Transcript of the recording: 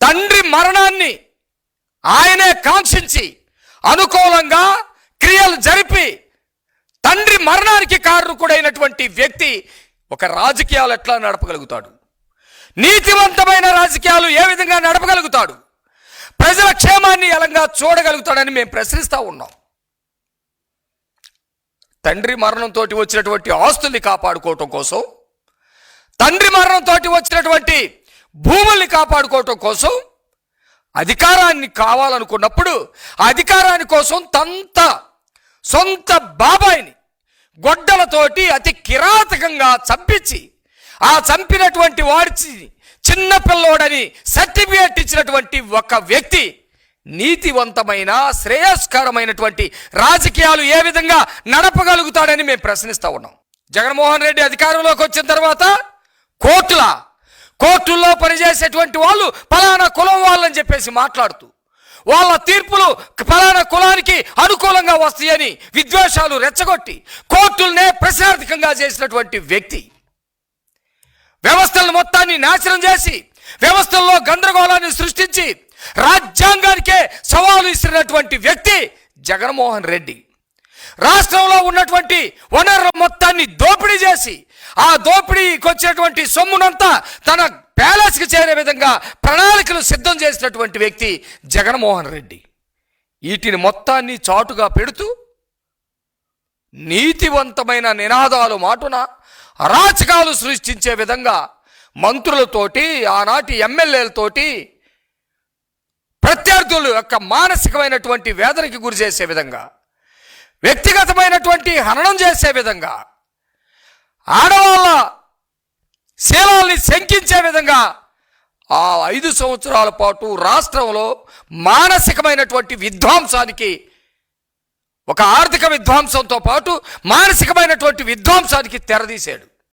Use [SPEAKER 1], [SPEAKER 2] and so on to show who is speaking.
[SPEAKER 1] తండ్రి మరణాన్ని ఆయనే కాంక్షించి అనుకూలంగా క్రియలు జరిపి తండ్రి మరణానికి కారణకుడైనటువంటి వ్యక్తి ఒక రాజకీయాలు ఎట్లా నడపగలుగుతాడు? నీతివంతమైన రాజకీయాలు ఏ విధంగా నడపగలుగుతాడు? ప్రజల క్షేమాన్ని ఎలంగా చూడగలుగుతాడని మేము ప్రశ్నిస్తూ ఉన్నాం. తండ్రి మరణంతో వచ్చినటువంటి ఆస్తుల్ని కాపాడుకోవటం కోసం తండ్రి మరణంతో వచ్చినటువంటి భూముల్ని కాపాడుకోవటం కోసం అధికారాన్ని కావాలనుకున్నప్పుడు ఆ అధికారాన్ని కోసం తంత సొంత బాబాయిని గొడ్డలతోటి అతి కిరాతకంగా చంపించి ఆ చంపినటువంటి వాడి చిన్న పిల్లోడని సర్టిఫికేట్ ఇచ్చినటువంటి ఒక వ్యక్తి నీతివంతమైన శ్రేయస్కరమైనటువంటి రాజకీయాలు ఏ విధంగా నడపగలుగుతాడని మేము ప్రశ్నిస్తూ ఉన్నాం. జగన్మోహన్ రెడ్డి అధికారంలోకి వచ్చిన తర్వాత కోర్టుల్లో పనిచేసేటువంటి వాళ్ళు ఫలానా కులం వాళ్ళని చెప్పేసి మాట్లాడుతూ వాళ్ళ తీర్పులు ఫలానా కులానికి అనుకూలంగా వస్తాయని విద్వేషాలు రెచ్చగొట్టి కోర్టులనే ప్రశార్థకంగా చేసినటువంటి వ్యక్తి. వ్యవస్థలను మొత్తాన్ని నాశనం చేసి వ్యవస్థల్లో గందరగోళాన్ని సృష్టించి రాజ్యాంగానికే సవాలు ఇస్తున్నటువంటి వ్యక్తి జగన్మోహన్ రెడ్డి. రాష్ట్రంలో ఉన్నటువంటి వనరుల మొత్తాన్ని దోపిడీ చేసి ఆ దోపిడీకి వచ్చేటువంటి సొమ్మునంతా తన ప్యాలెస్కి చేరే విధంగా ప్రణాళికలు సిద్ధం చేసినటువంటి వ్యక్తి జగన్మోహన్ రెడ్డి. వీటిని మొత్తాన్ని చాటుగా పెడుతూ నీతివంతమైన నినాదాలు మాటున అరాచకాలు సృష్టించే విధంగా మంత్రులతోటి ఆనాటి ఎమ్మెల్యేలతోటి ప్రత్యర్థులు యొక్క మానసికమైనటువంటి వేదనకి గురి చేసే విధంగా వ్యక్తిగతమైనటువంటి హననం చేసే విధంగా ఆడవాళ్ళ శీలాల్ని శంకించే విధంగా ఆ ఐదు సంవత్సరాల పాటు రాష్ట్రంలో మానసికమైనటువంటి విధ్వంసానికి ఒక ఆర్థిక విధ్వంసంతో పాటు మానసికమైనటువంటి విధ్వంసానికి తెరదీశాడు.